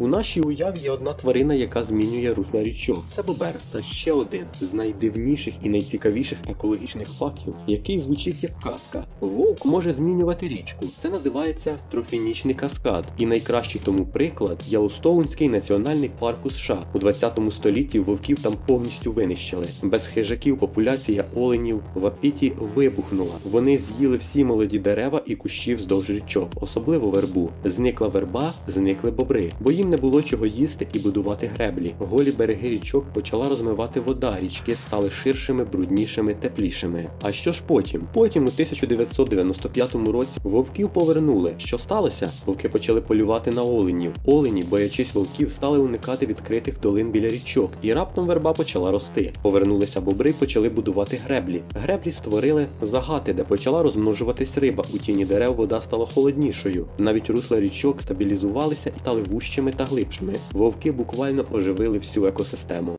У нашій уяві є одна тварина, яка змінює русло річок. Це бобер. Та ще один з найдивніших і найцікавіших екологічних фактів, який звучить як казка. Вовк може змінювати річку. Це називається трофінічний каскад. І найкращий тому приклад Ялостоунський національний парк у США. У 20 столітті вовків там повністю винищили. Без хижаків популяція оленів в Апіті вибухнула. Вони з'їли всі молоді дерева і кущі вздовж річок, особливо вербу. Зникла верба, зникли бобри, бо їм не було чого їсти і будувати греблі. Голі береги річок почала розмивати вода, річки стали ширшими, бруднішими, теплішими. А що ж потім? Потім у 1995 році вовків повернули. Що сталося? Вовки почали полювати на оленів. Олені, боячись вовків, стали уникати відкритих долин біля річок, і раптом верба почала рости. Повернулися бобри, почали будувати греблі. Греблі створили загати, де почала розмножуватись риба. У тіні дерев вода стала холоднішою. Навіть русла річок стабілізувалися і стали вужчими та глибшими. Вовки буквально оживили всю екосистему.